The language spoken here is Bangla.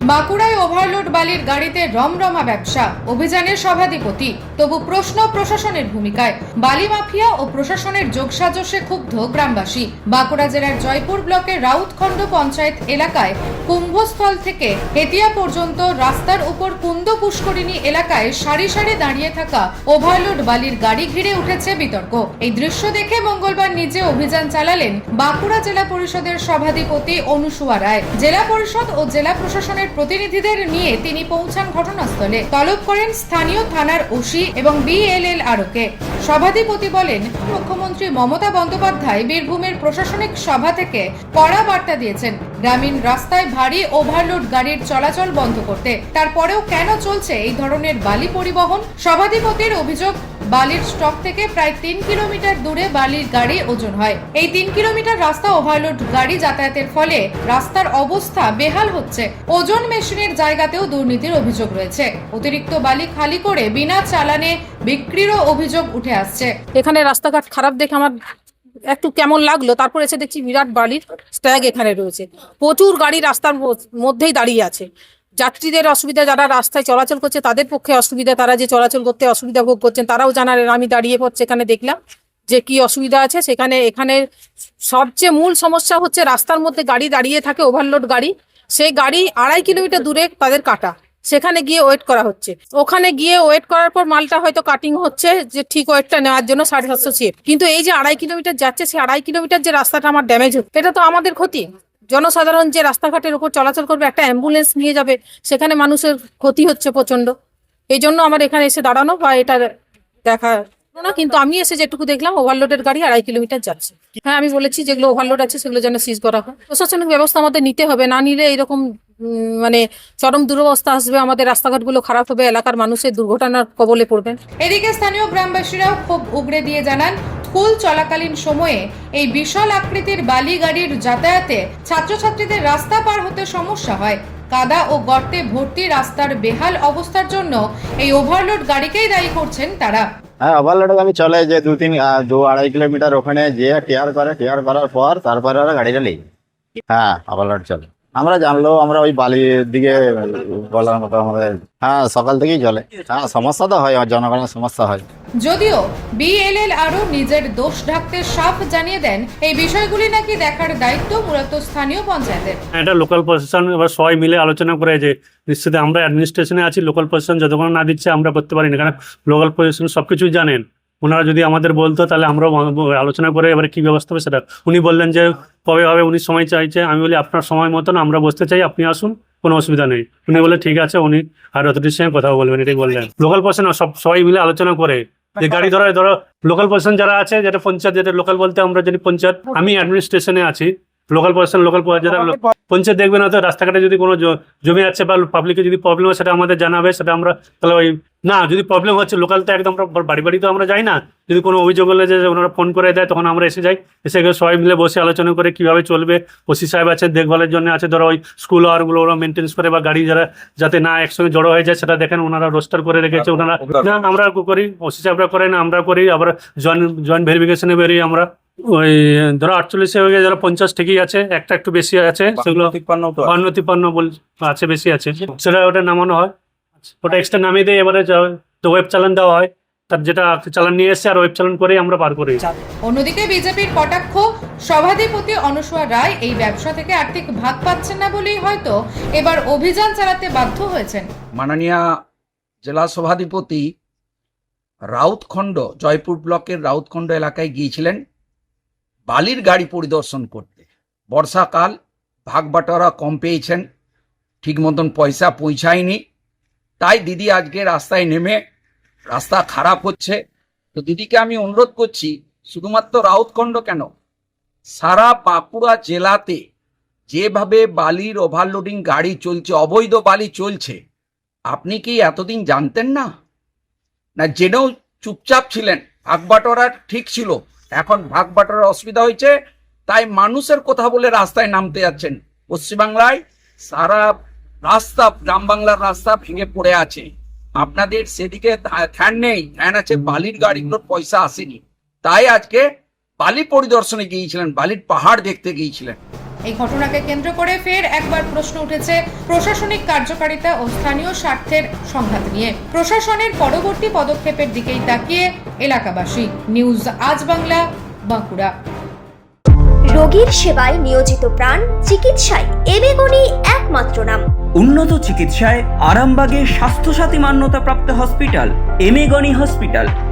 বাঁকুড়ায় ওভারলোড বালির গাড়িতে রমরমা ব্যবসা, অভিযানের সভাধিপতি। তবু প্রশ্ন প্রশাসনের ভূমিকায়, বালি মাফিয়া ও প্রশাসনের যোগসাজশে ক্ষুব্ধ গ্রামবাসী। বাঁকুড়া জেলার জয়পুর ব্লকের রাউতখণ্ড পঞ্চায়েত এলাকায় কুম্ভস্থল থেকে হেতিয়া পর্যন্ত রাস্তার উপর কুন্দ পুষ্করিণী এলাকায় সারি সারি দাঁড়িয়ে থাকা ওভারলোড বালির গাড়ি ঘিরে উঠেছে বিতর্ক। এই দৃশ্য দেখে মঙ্গলবার নিজে অভিযান চালালেন বাঁকুড়া জেলা পরিষদের সভাধিপতি অনুসুয়া রায়। জেলা পরিষদ ও জেলা প্রশাসনের প্রতিনিধিদের নিয়ে তিনি পৌঁছান ঘটনাস্থলে। তলব করেন স্থানীয় থানার ওসি এবং বিএলএল আরকে। সভাধিপতি বলেন, মুখ্যমন্ত্রী মমতা বন্দ্যোপাধ্যায় বীরভূমের প্রশাসনিক সভা থেকে কড়া বার্তা দিয়েছেন। গ্রামীণ রাস্তায় ভারী ওভারলোড গাড়ির চলাচল বন্ধ করতে। তারপরেও কেন চলছে এই ধরনের বালি পরিবহন? সভাধিপতির অভিযোগ বালির স্টক থেকে প্রায় তিন কিলোমিটার দূরে বালির গাড়ি ওজন হয়। এই তিন কিলোমিটার রাস্তা ওভারলোড গাড়ি যাতায়াতের ফলে রাস্তার অবস্থা বেহাল হচ্ছে। ওজন মেশিনের জায়গাতেও দুর্নীতির অভিযোগ রয়েছে। অতিরিক্ত বালি খালি করে বিনা চালানে বিক্রিরও অভিযোগ উঠে আসছে। এখানে রাস্তাঘাট খারাপ দেখে আমার একটু কেমন লাগল, তারপর এসে দেখছি বিরাট বালির স্ট্যাগ এখানে রয়েছে। প্রচুর গাড়ি রাস্তার মধ্যেই দাঁড়িয়ে আছে। যাত্রীদের অসুবিধা যারা রাস্তায় চলাচল করছে, তাদের পক্ষে অসুবিধা, তারা যে চলাচল করতে অসুবিধা ভোগ করছেন, তারাও জানালেন আমি দাঁড়িয়ে পড়ছে এখানে দেখলাম যে কি অসুবিধা আছে। সেখানে, এখানে সবচেয়ে মূল সমস্যা হচ্ছে রাস্তার মধ্যে গাড়ি দাঁড়িয়ে থাকে ওভারলোড গাড়ি। সেই গাড়ি আড়াই কিলোমিটার দূরে তাদের কাটা। সেখানে গিয়ে ওয়েট করা হচ্ছে। ওখানে গিয়ে ওয়েট করার পর মালটা হয়তো কাটিং হচ্ছে, যে ঠিক ওয়েটটা নেওয়ার জন্য সাড়ে সাতশো সিএফ কিন্তু এই যে আড়াই কিলোমিটার যাচ্ছে, সেই আড়াই কিলোমিটার যে রাস্তাটা আমার ড্যামেজ হচ্ছে, এটা তো আমাদের ক্ষতি। জনসাধারণ যে রাস্তাঘাটের উপর চলাচল করবে, একটা অ্যাম্বুলেন্স নিয়ে যাবে, সেখানে মানুষের ক্ষতি হচ্ছে প্রচণ্ড এই জন্য আমার এখানে এসে দাঁড়ানো বা এটা দেখা না, কিন্তু আমি এসে যেটুকু দেখলাম ওভারলোডের গাড়ি আড়াই কিলোমিটার যাচ্ছে। হ্যাঁ আমি বলেছি যেগুলো ওভারলোড আছে, সেগুলো যেন সিজ করা হয়। প্রশাসনিক ব্যবস্থা আমাদের নিতে হবে, না নিলে এরকম মানে চরম দুরবস্থা আসবে, আমাদের রাস্তাঘাটগুলো খারাপ হবে, এলাকার মানুষের দুর্ঘটনার কবলে পড়বেন এদিকে স্থানীয় গ্রামবাসীরাও খুব উগরে দিয়ে জানান স্কুল চলাকালীন সময়ে এই বিশাল আকৃতির বালি গাড়ির যাতায়াতে ছাত্রছাত্রীদের রাস্তা পার হতে সমস্যা হয়। কাদা ও গর্তে ভর্তি রাস্তার বেহাল অবস্থার জন্য এই ওভারলোড গাড়িকেই দায়ী করছেন তারা। হ্যাঁ ওভারলোড গাড়ি চলে যে দু তিন দু আড়াই কিলোমিটার ওখানে যেয়ে টিয়ার করে, টিয়ার করার পর তারপরে ওরা গাড়িটা নেই হ্যাঁ ওভারলোড চলে। আমরা জানলেও আমরা ওই বালির দিকে বলার মতো আমাদের হ্যাঁ সকাল থেকেই চলে। হ্যাঁ সমস্যা তো হয় জনগণের সমস্যা হয়। যদিও বিএলএল আরও নিজের দোষ ঢাকতে সাফ জানিয়ে দেন এই বিষয়গুলি নাকি দেখার দায়িত্ব মূলত স্থানীয় পঞ্চায়েতের। এটা লোকাল প্রশাসন এবার সবাই মিলে আলোচনা করে যে নিশ্চিত আমরা অ্যাডমিনিস্ট্রেশনে আছি লোকাল প্রশাসন যতক্ষণ না দিচ্ছে আমরা করতে পারি না কারণ লোকাল প্রশাসন সব কিছুই জানেন। ওনারা যদি আমাদের বলতো, তাহলে আমরাও আলোচনা করে এবারে কী ব্যবস্থা হবে সেটা। উনি বললেন যে, কবে হবে, উনি সময় চাইছে। আমি বলি, আপনার সময় মতন আমরা বসতে চাই, আপনি আসুন, কোনো অসুবিধা নেই। উনি বলে ঠিক আছে, উনি আর অথরিটির সঙ্গে কথা বলবেন, এটাই বললেন। লোকাল পার্সন সব, সবাই মিলে আলোচনা করে। যে গাড়ি ধরো ধরো লোকাল পার্সন যারা আছে, যেটা পঞ্চায়েত, যেটা লোকাল বলতে আমরা যদি পঞ্চায়েত, আমি অ্যাডমিনিস্ট্রেশনে আছি লোকাল প্রশাসন লোকাল যারা পঞ্চায়েত দেখবে না তো রাস্তাঘাটে যদি কোনো জমি আছে বা পাবলিকের যদি প্রবলেম হয় সেটা আমাদের জানাবে সেটা আমরা তাহলে ওই না যদি প্রবলেম হচ্ছে লোকাল তো একদম বাড়ি বাড়ি তো আমরা যাই না। যদি কোনো অভিযোগ হলে যে ওনারা ফোন করে দেয় তখন আমরা এসে যাই। এসে গিয়ে সবাই মিলে বসে আলোচনা করে কীভাবে চলবে। ওসি সাহেব আছে দেখভালের জন্য আছে। ধরো ওই স্কুল আওয়ারগুলো ওরা মেনটেন্স করে বা গাড়ি যারা যাতে না একসঙ্গে জড়ো হয়ে যায় সেটা দেখেন ওনারা রোস্টার করে রেখেছে। ওনারা না আমরা করি ওসি সাহেবরা করে না আমরা করি। আবার জয়েন্ট জয়েন্ট ভেরিফিকেশনে বেরিয়ে আমরা। ওই ধরো আটচল্লিশে হয়ে ধরো পঞ্চাশ ঠিকই আছে একটা একটু বেশি আছে সেগুলো বান্ন তিপ্পান্ন বল আছে বেশি আছে। সেটা ওটা নামানো হয়। ওটা এক্সট্রা নামিয়ে দিয়ে এবারে ওয়েব চালান দেওয়া হয়। তার যেটা চালান নিয়ে এসছে আর ওয়েব চালান করেই আমরা পার করি অন্যদিকে বিজেপির কটাক্ষ সভাধিপতি অনুসুয়া রায় এই ব্যবসা থেকে আর্থিক ভাগ পাচ্ছেন না বলেই হয়তো এবার অভিযান চালাতে বাধ্য হয়েছেন। মাননীয় জেলা সভাধিপতি রাউতখণ্ড জয়পুর ব্লকের রাউতখণ্ড এলাকায় গিয়েছিলেন। বালির গাড়ি পরিদর্শন করতে। বর্ষাকাল ভাগ বাটোয়ারা কম পেয়েছেন, ঠিক মতন পয়সা পৌঁছায়নি। তাই দিদি আজকে রাস্তায় নেমে রাস্তা খারাপ হচ্ছে। তো দিদিকে আমি অনুরোধ করছি, শুধুমাত্র রাউতখণ্ড কেন? সারা বাঁকুড়া জেলাতে যেভাবে বালির ওভারলোডিং গাড়ি চলছে, অবৈধ বালি চলছে, আপনি কি এতদিন জানতেন না? না, জেনেও চুপচাপ ছিলেন ভাগ বাটোয়ারা ঠিক ছিল। এখন ভাগ বাটার অসুবিধা হয়েছে, তাই মানুষের কথা বলে রাস্তায় নামতে যাচ্ছেন। পশ্চিমবাংলায় সারা রাস্তা গ্রাম বাংলার রাস্তা ভেঙে পড়ে আছে। আপনাদের সেদিকে ধ্যান- নেই, ধ্যান আছে, বালির গাড়িগুলোর পয়সা আসেনি। তাই আজকে বালি পরিদর্শনে গিয়েছিলেন, বালির পাহাড় দেখতে গিয়েছিলেন। এই ঘটনাকে কেন্দ্র করে ফের একবার প্রশ্ন উঠেছে প্রশাসনিক কার্যকারিতা ও স্থানীয় স্বার্থের সংঘাত নিয়ে। প্রশাসনের পরবর্তী পদক্ষেপের দিকেই তাকিয়ে এলাকাবাসী। নিউজ আজ বাংলা বাঁকুড়া। রোগীর সেবায় নিয়োজিত প্রাণ চিকিৎসায় এবেগুনি একমাত্র নাম। উন্নত চিকিৎসায় আরামবাগে স্বাস্থ্যসাথী মান্যতাপ্রাপ্ত হসপিটাল এমেগনি হসপিটাল।